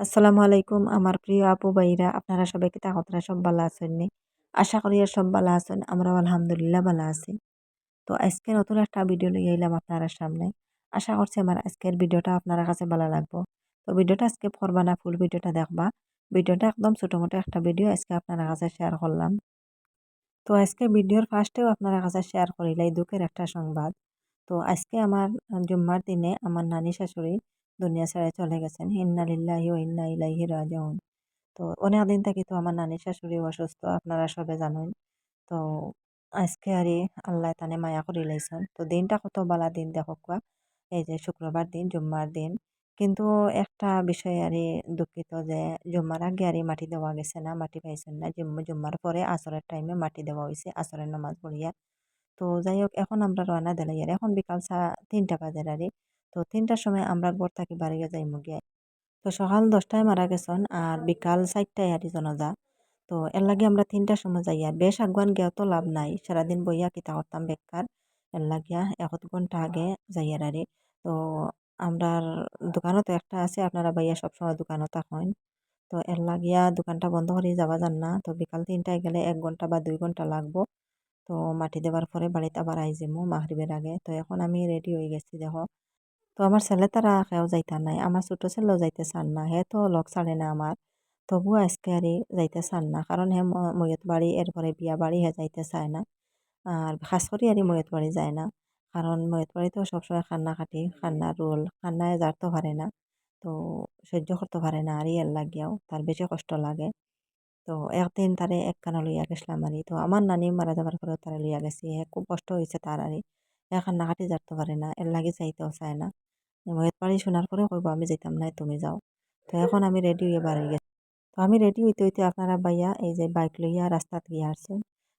আসসালামু আলাইকুম, আমার প্রিয় আপু ভাইরা। আপনারা সবাই কি তাকতরা সব ভালো আছেন নি? আশা করি আর সব ভালো আছেন, আমরাও আলহামদুলিল্লাহ ভালো আছি। তো আজকে নতুন একটা ভিডিও নিয়ে এলাম আপনারা সামনে। আশা করছি আমার আজকের ভিডিওটা আপনার কাছে ভালো লাগবো। তো ভিডিওটা আজকে করবা না ফুল ভিডিওটা দেখবা। ভিডিওটা একদম ছোটো মোটো একটা ভিডিও আজকে আপনার কাছে শেয়ার করলাম। তো আজকে ভিডিওর ফার্স্টেও আপনার কাছে শেয়ার করিলাই দুঃখের একটা সংবাদ। তো আজকে আমার জুম্মার দিনে আমার নানি শাশুড়ি দুনিয়া ছেড়ে চলে গেছেন। ইন্না লিল্লাহি ও ইন্না ইলাইহি রাজিউন। তো অনেক দিন থেকে তো আমার নানি শাশুড়ি অসুস্থ, আপনারা সবে জানেন। তো আজকে আরে আল্লাহ তানে মায়া করে লাইছেন। তো দিনটা কত বালা দিন দেখো এই যে শুক্রবার দিন, জুম্মার দিন। কিন্তু একটা বিষয় আরে দুঃখিত যে জুম্মার আগে আরে মাটি দেওয়া গেছে না, মাটি পাইছেন না। জুম্মার পরে আসরের টাইমে মাটি দেওয়া হয়েছে আসরের নামাজ পড়িয়া। তো যাই হোক, এখন আমরা রওনা দিলাই আর এখন বিকাল তিনটা বাজার আরে তো তিনটার সময় আমরা ঘর থাকি বাড়িয়ে যাই মুগিয়া তো সকাল দশটায় মারা গেছেন আর বিকাল চারটায় আর জনজা তো এর লাগে আমরা তিনটার সময় যাই আর বেশ আগুয়ান গিয়া তো লাভ নাই, সারাদিন বইয়া কিতা করতাম বেকার। এর লাগিয়া এক ঘণ্টা আগে যাই আর তো আমরার দোকানও তো একটা আছে, আপনারা বাইয়া সবসময় দোকানও থাকেন। তো এর লাগিয়া দোকানটা বন্ধ করে যাওয়া যান না। তো বিকাল তিনটায় গেলে এক ঘণ্টা বা দুই ঘণ্টা লাগবো। তো মাটি দেওয়ার পরে বাড়িতে আবার আই যাব মাহরিবের আগে। তো এখন আমি রেডি হয়ে গেছি, দেখো। তো আমার ছেলে তারা কেউ যাইতে নাই। আমার ছোটো ছেলেও যাইতে চান না। হে তো লগ ছাড়ে না আমার। তবুও আজকে আর যাইতে চান না। কারণ হে ময়ত বাড়ি এরপরে বিয়া বাড়ি হে যাইতে চায় না। আর খাস করে আর ময়ত বাড়ি যায় না। কারণ ময়ত বাড়িতেও সবসময় খান্না খাটি খান্না রোল খান্নায় যারতে পারে না। তো সহ্য করতে পারে না আর এর লাগিয়াও। তার বেশি কষ্ট লাগে। তো একদিন তারে এক কানা লইয়া গেছিলাম আরি। তো আমার নানি মারা যাবার পরে তারা লইয়া গেছি। খুব কষ্ট হয়েছে তার আরি। এখন নাকাটি যাতে পারে না। এর লাগে যাইতেও চায় না। মহের বাড়ি শোনার পরে কইব, আমি যেতাম না তুমি যাও। তো এখন আমি রেডি হয়ে বাড়ি গেছি। তো আমি রেডি হইতে হইতে আপনারা বাইয়া এই যে বাইক লইয়া রাস্তাত গিয়ে আসছেন।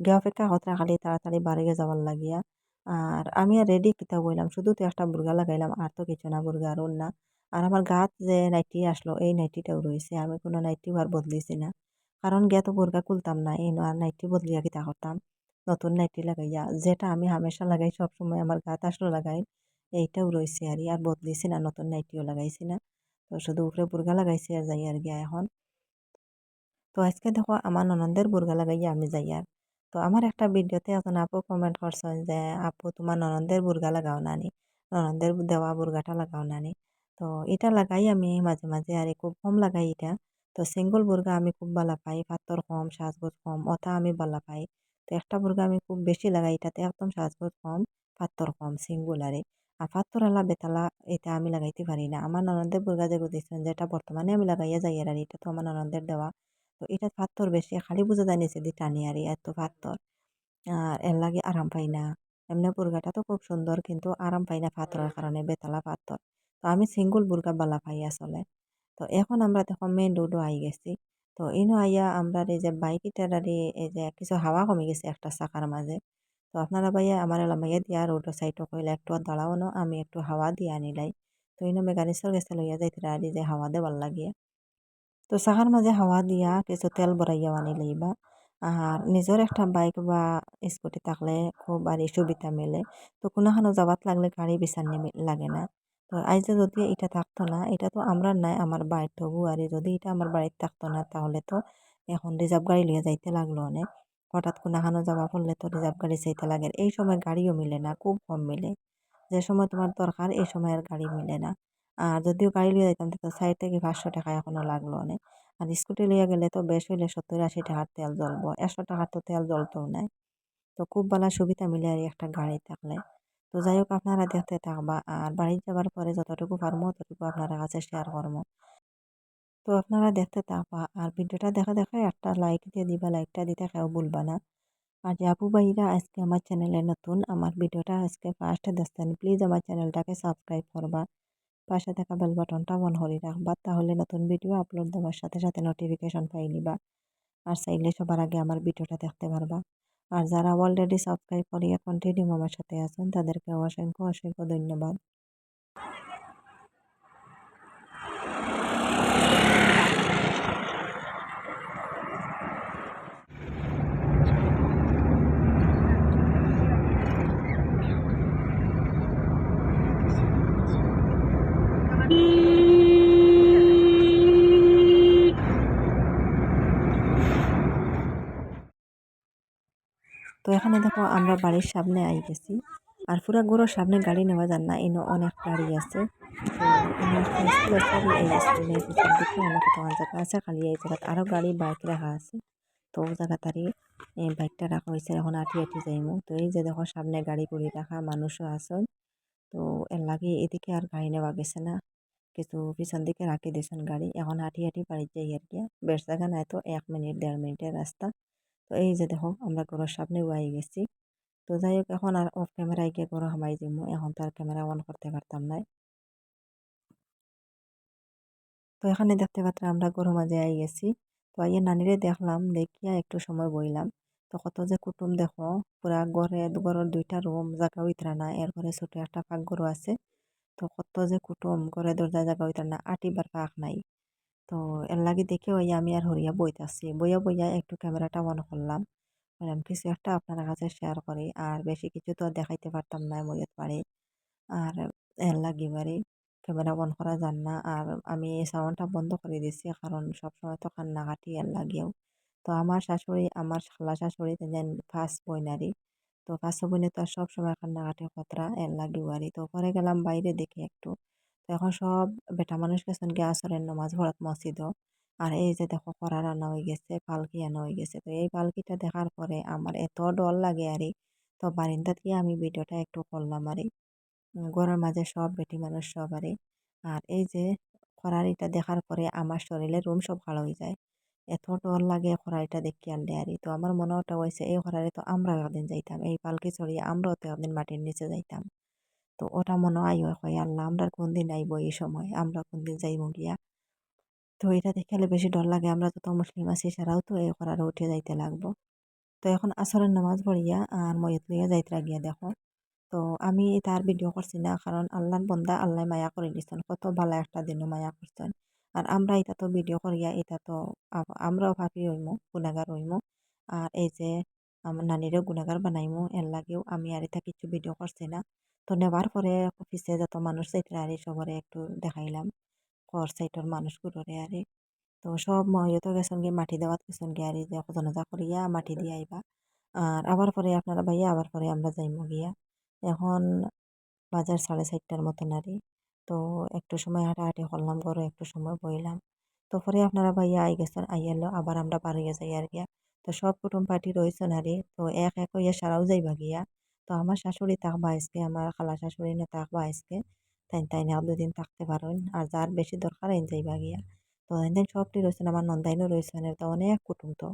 গিয়ে অপেক্ষা হতরা খালি তাড়াতাড়ি বাড়ি যাওয়ার লাগিয়া। আর আমি আর রেডি কিতা বললাম শুধু তো একটা বুর্গা লাগাইলাম, আর তো কিছু না, বুর্গা আর না আর আমার গাত যে নাইটি আসলো, এই নাইটিটাও রয়েছে আমি কোনো নাইটিও আর বদলিছি না। কারণ গিয়া তো বুর্গা খুলতাম না, এই আর নাইটি বদলিয়া কিতা করতাম? নতুন নাইটি লাগাইয়া। যেটা আমি হামেশা লাগাই, সবসময় আমার গাত আসলো লাগাই। এইটাও রয়েছে আর আর বদলিছি না, নতুন নাইটিও লাগাইছি না। তো শুধু উপরে বুর্গা লাগাইছি আর যাই আর গিয়া এখন। তো আজকে দেখো আমার ননন্দের বুর্গা লাগাইয়া আমি যাই আর। তো আমার একটা ভিডিওতে এখন আপু কমেন্ট করছেন যে, আপু, তোমার ননন্দের বুর্গা লাগাও নানি ননন্দের দেওয়া বুর্গাটা লাগাও নানি তো এটা লাগাই আমি মাঝে মাঝে আর খুব কম লাগাই এটা। তো সিঙ্গল বুর্গা আমি খুব ভালো পাই পাত্তর কম, সাজগোজ কম, অথা আমি ভালো পাই। তো একটা বুর্গা আমি খুব বেশি লাগাই, এটাতে একদম সাজগোজ কম পাত্তর কম সিঙ্গুল আরে আর পাত্তরালা বেতালা এটা আমি লাগাইতে পারি না। আমার ননন্দের বুর্গা যে দিচ্ছেন যেটা বর্তমানে আমি লাগাইয়া যাই আর এটা তো আমার ননন্দের দেওয়া। তো এটা পাত্তর বেশি, খালি বোঝা যায় নিচে দি টানি আর এত পাত্তর আর এর লাগে আরাম পাই না। এমনি বুর্গাটা তো খুব সুন্দর, কিন্তু আরাম পাই না পাত্তরের কারণে, বেতালা পাত্তর তো আমি সিঙ্গুল বুর্গা বালা পাই আসলে। তো এখন আমরা দেখো মেন রোডও আই গেছি। তো ইনো আইয়া আমরা এই যে ইটারি এই যে কিছু হাওয়া কমে গেছে একটা চাকার মাঝে। তো আপনারা ভাইয়া আমার এলামাইয়া দিয়া রোডের সাইডও কইলে একটু দাঁড়াও না, আমি একটু হাওয়া দিয়ে আনিলাই তো ইনো মেকানিক্সের গেছে লইয়া যাইতে আর যে হাওয়া দেওয়ার লাগিয়া। তো চাকার মাঝে হাওয়া দিয়া কিছু তেল ভরাইয়া আনি লইবা। আর নিজের একটা বাইক বা স্কুটি থাকলে খুব আর সুবিধা মেলে। তো কোনোখানো যাবাত লাগলে গাড়ি বিচার লাগে না। তো আইজে যদি এটা থাকতো না, এটা তো আমরা নাই, আমার বাড়ির তবু আর যদি এটা আমার বাড়িতে থাকতো না, তাহলে তো এখন রিজার্ভ গাড়ি লিয়ে যাইতে লাগল অনেক হঠাৎ করে কোনোখানো যাওয়া পড়লে তো রিজার্ভ গাড়ি চাইতে লাগে। এই সময় গাড়িও মিলে না, খুব কম মিলে। যে সময় তোমার দরকার, এই সময় আর গাড়ি মিলে না। আর যদিও গাড়ি লিয়ে যাইতাম তো সাইড থেকে পাঁচশো টাকা এখনও লাগল অনেক। আর স্কুটি লিয়ে গেলে তো বেশ হইলে সত্তর আশি টাকার তেল জ্বলবো। একশো টাকার তো তেল জ্বলতেও নাই। তো খুব ভালো সুবিধা মিলে আর একটা গাড়ি থাকলে। তো যাই হোক, আপনারা দেখতে থাকবা। আর বাড়ি যাবার পরে যতটুকু পারব ততটুকু আপনারা কাছে শেয়ার করব তো আপনারা দেখতে থাকবা। আর ভিডিওটা দেখা দেখা একটা লাইক দিয়ে দিবা লাইকটা দিতে কেউ ভুলবা না। আর যে আপু ভাইরা আজকে আমার চ্যানেলে নতুন, আমার ভিডিওটা আজকে ফার্স্টে দেখছেন প্লিজ আমার চ্যানেলটাকে সাবস্ক্রাইব করবা। পাশে থাকা বেল বাটনটা অন করে রাখবা, তাহলে নতুন ভিডিও আপলোড দেওয়ার সাথে সাথে নোটিফিকেশন পাই নিবা। আর চাইলে সবার আগে আমার ভিডিওটা দেখতে পারবা। আর যারা অলরেডি সাবস্ক্রাইব করিয়া কন্টিনিউ আমার সাথে আছেন তাদেরকে অসংখ্য অসংখ্য ধন্যবাদ। এখানে দেখো আমরা বাড়ির সামনে আই গেছি। আর পুরা গরুর সামনে গাড়ি নেওয়া যান না, এনে অনেক গাড়ি আছে। জায়গা আছে, খালি এই জায়গাতে আরও গাড়ি বাইক রাখা আছে। তো ও জায়গা তারি বাইকটা রাখা হয়েছে, এখন আটি আটি যাইমু। তো এই যে দেখো সামনে গাড়ি গুড়ি রাখা, মানুষও আছেন তো এর লাগে এদিকে আর গাড়ি নেওয়া গেছে না। কিছু পিছন দিকে রাখি দিয়েছেন গাড়ি, এখন হাঁটি হাঁটি বাড়ি যাই আর কি। বেশ জায়গা নাই তো, এক মিনিট, দেড় মিনিটের রাস্তা। তো এই যে দেখো, আমরা ঘরের সামনে আই গেছি। তো যাই হোক, এখন আর অফ ক্যামেরায় গিয়ে ঘরে হামাই দিমু। এখন তার ক্যামেরা অন করতে পারতাম না তো এখানে দেখতে পাত্র আমরা গরু মাঝে আই গেছি। তো আইয়ে নানিরে দেখলাম, দেখিয়া একটু সময় বইলাম। তো কত যে কুটুম দেখো, পুরা ঘরে ঘরের দুইটা রুম, জায়গা উইতরা না। এরপরে ছোট একটা পাকঘরও আছে। তো কত যে কুটুম, ঘরে দরজা জায়গা উইতরা না, আটিবার পাক নাই। তো এর লাগে দেখে ওই আমি আর হরিয়া বইতাছি। বইয়া বইয়া একটু ক্যামেরাটা অন করলাম। বললাম কিছু একটা আপনার কাছে শেয়ার করি। আর বেশি কিছু তো দেখাইতে পারতাম না মইয়ত পারে আর এর লাগি বাড়ি ক্যামেরা অন করা যান না। আর আমি সাউন্ডটা বন্ধ করে দিছি। কারণ সবসময় তো কান্নাকাটি এর লাগেও। তো আমার শাশুড়ি, আমার খালা শাশুড়ি যেন ফার্স্ট বইনারি তো ফার্স্ট বইনে তো আর সবসময় কান্নাকাটি খতরা এর লাগি বাড়ি। তো পরে গেলাম বাইরে দেখে একটু। এখন সব বেটা মানুষ গেছেন গিয়ে আসরের নমাজ ভরত মসজিদও। আর এই যে দেখো কড়া রান্না হয়ে গেছে, পালকি আনা হয়ে গেছে। তো এই পালকিটা দেখার পরে আমার এত ডর লাগে আরে। তো বারিন্দাত গিয়ে আমি ভিডিওটা একটু করলাম আরে। ঘরের মাঝে সব বেটি মানুষ সবারই আর। এই যে খরারিটা দেখার পরে আমার শরীরের রুম সব ভালো হয়ে যায়। এত ডর লাগে খরারিটা দেখি আনলে আরই তো আমার মনে ওটা হয়েছে এই খরারি তো আমরা একদিন যাইতাম, এই পালকি চড়িয়ে আমরাও তো একদিন মাটির নিচে যাইতাম। তো ওটা মনে আই হয় আল্লাহ, আমরা কোন দিন আইব এই সময়? আমরা কোন দিন যাইব গিয়া? তো এটা দেখালে বেশি ডর লাগে। আমরা তো তো মুসলিম আছি সারাও তো এই খরারে উঠে যাইতে লাগবো। তো এখন আসরের নামাজ পড়িয়া আর ময়ত লইয়া যাইতে গিয়া দেখো। তো আমি তার ভিডিও করছি না, কারণ আল্লাহর বন্দা আল্লাহ মায়া করে দিচ্ছেন কত ভালো একটা দিনও মায়া করছেন। আর আমরা এটা তো ভিডিও করিয়া, এটা তো আমরাও ভাবি হইমু গুণাগার হইমু আর এই যে, আমার নানিরও গুণাগার বানাইমু, এর লাগেও আমি আর এটা কিছু ভিডিও করছি না। তো নেবার পরে অফিসে যত মানুষ চাইতে আর সবরে একটু দেখাইলাম। কর সাইটর মানুষগুলোরে আরে। তো সব মহিয়তো গেছেন গিয়ে মাটি দেওয়াত গেছেন গিয়ে আর যে করিয়া মাটি দিয়ে আইবা। আর আবার পরে আপনারা ভাইয়া, আবার পরে আমরা যাইমু গিয়া। এখন বাজার সাড়ে চারটার মতো নারী তো একটু সময় হাঁটাহাঁটি করলাম ঘরে একটু সময় বইলাম। তো পরে আপনারা ভাইয়া আই গেছেন আইয়ালো আবার আমরা বাড়িয়ে যাই আর গিয়া। তো সব কুটুম পার্টি রয়েছে নারী তো এক এক হইয়া সারাও যাইবা গিয়া। তো আমার শাশুড়ি থাকবা আজকে আমার খালা শাশুড়ি না থাকবা আজকে তাই তাই না দুদিন থাকতে পারেন। আর যার বেশি দরকার আইন যাইবা গিয়া। তো এদিন সবটি রয়েছেন, আমার নন্দাইনও রয়েছেন তো অনেক কুটুম তো।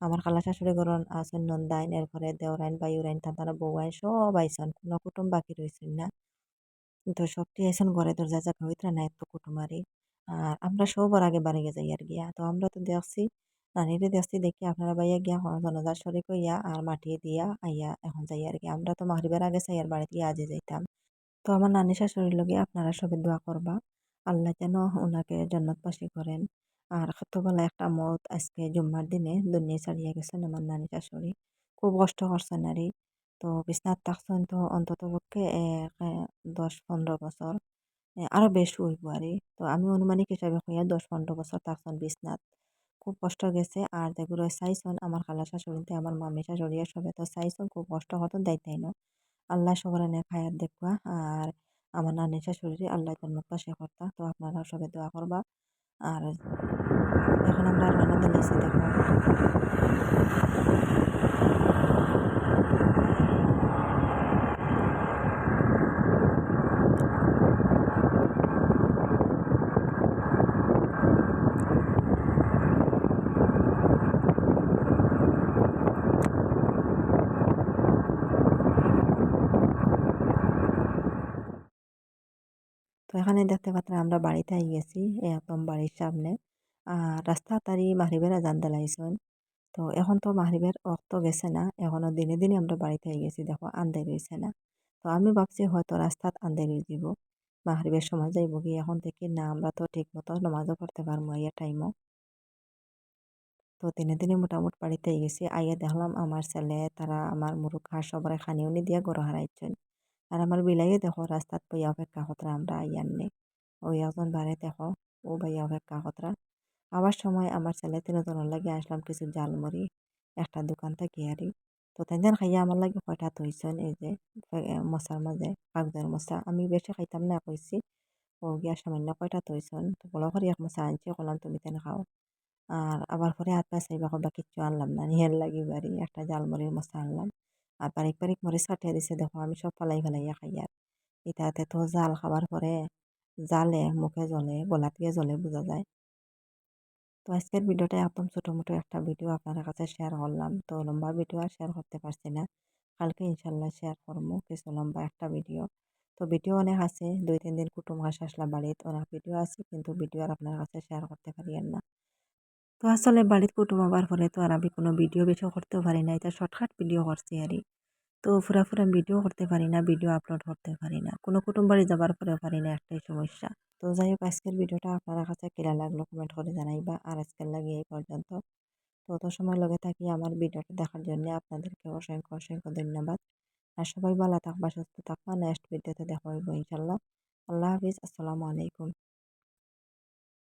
আমার খালা শাশুড়ি ঘরন আছেন নন্দাইন, এর ঘরে দেওরাইন, বায়ুরাইন তারা বউয়াইন সব আইসন কোনো কুটুম বাকি রয়েছেন না। তো সবটি আইসন ঘরে, দরজা জায়গা হইতে না, এত কুটুমারি আর। আমরা সবার আগে বাড়ি যাই আর গিয়া। তো আমরা তো দেখছি নানিরে দেখছি দেখি আপনারা বাইয়া গিয়া জনজার শরিক হইয়া আর মাটি দিয়া আইয়া এখন যাই আর কি। আমরা তো মাহরিবের আগে চাই আর বাড়িতে আজে যাইতাম। তো আমার নানি শাশুড়ির লগে আপনারা সবে দোয়া করবা। আল্লাহ যেন ওনাকে জন্নতবাসী করেন। আর কতবেলা একটা মত, আজকে জুম্মার দিনে দুনিয়া ছাড়িয়ে গেছেন আমার নানি শাশুড়ি। খুব কষ্ট করছেন আরই তো বিছনাত থাকছেন তো অন্তত পক্ষে দশ, পনেরো বছর। আরও বেশি হইব আরই তো আমি অনুমানিক হিসাবে হইয়া দশ, পনেরো বছর থাকছেন বিছনাত। খুব কষ্ট গেছে। আর দেখো সাইসন, আমার খালা শাশুড়িতে আমার মামি শাশুড়িয়া সবে তো সাইসন, খুব কষ্ট হতো দায়িত্ব না। আল্লাহ সবার অনেক হায়াত দেখবা আর আমার নানি শাশুড়ি আল্লাহ জন্মত সে করতা, তো আপনারা সবে দোয়া করবা। আর এখন আমরা রান্না দিলেছি দেখো। তো এখানে দেখতে পাচ্ছেন আমরা বাড়িতে গেছি, একদম বাড়ির সামনে। রাস্তা তারি মাহরিবের আজান দিলাইছেন তো এখন তো মাহরিবের অক্ত গেছে না এখনও দিনে দিনে আমরা বাড়িতে গেছি, দেখো আন্দাই রয়েছে না। তো আমি ভাবছি হয়তো রাস্তাত আন্দাই রয়ে যাব মাহরিবের সময় যাইব কি এখন থেকে না, আমরা তো ঠিক মতো নমাজও করতে পারব ইয়া টাইমও তো দিনে দিনে মোটামুটি বাড়িতে গেছি, আইয়া দেখলাম আমার ছেলে, তারা আমার মুরুখ হাঁস সবার খানিও দিয়া গড় হারাইছেন। আর আমার বিলাইও দেখো রাস্তাত বইয়া অপেক্ষা কতরা আমরা আইয়াননি ওই একজন বারে দেখো ও ভাইয়া অপেক্ষা কতরা আবার সময় আমার ছেলে তিনজনের লাগে আসলাম কিছু জালমুড়ি একটা দোকান থেকে আরই তো তাইজান খাইয়া আমার লাগে কয়টা থইছেন এই যে মশার মাঝে কাগজের মশা আমি বেশি খাইতাম না কইছি ও গিয়া সামান্য কয়টা থইছেন তো বলা করি এক মশা আনছি কলাম তুমি তেন খাও আর আবার পরে হাত পা চাইবা কবা কিচ্ছু আনলাম না নিহের লাগি বাড়ি একটা জালমুড়ির মশা আনলাম আর বারিক বারিক মরিচ কাটিয়ে দিছে দেখো আমি সব ফালাই ফেলাইয়া খাই আর এটাতে তো জাল খাবার পরে জালে মুখে জ্বলে গলাত গিয়ে জ্বলে বোঝা যায় তো আজকের ভিডিওটা একদম ছোটো মোটো একটা ভিডিও আপনার কাছে শেয়ার করলাম তো লম্বা ভিডিও আর শেয়ার করতে পারছি না কালকে ইনশাল্লাহ শেয়ার করব কিছু লম্বা একটা ভিডিও তো ভিডিও অনেক আছে দুই তিন দিন কুটুম ঘাস আসলাম বাড়িতে অনেক ভিডিও আছে কিন্তু ভিডিও আর আপনার কাছে শেয়ার করতে পারি না তো আসলে বাড়িতে কুটুম আবার পরে তো আর আমি কোনো ভিডিও বেশি করতেও পারি না এটা শর্টকাট ভিডিও করছি আর তো ফুরা ফুরা ভিডিও করতে পারি না ভিডিও আপলোড করতে পারি না। কোনো কুটুম বাড়ি যাবার পরেও পারি না, একটাই সমস্যা। তো যাই হোক, আজকের ভিডিওটা আপনার কাছে কিরা লাগল কমেন্ট করে জানাইবা। আর আজকের লাগে এই পর্যন্ত। তো অত সময় লগে থাকি আমার ভিডিওটা দেখার জন্য আপনাদেরকে অসংখ্য অসংখ্য ধন্যবাদ। আর সবাই ভালো থাকবা, সুস্থ থাকবা। নেক্সট ভিডিওতে দেখা হইব ইনশাল্লাহ আল্লাহ হাফিজ, আসসালামু আলাইকুম।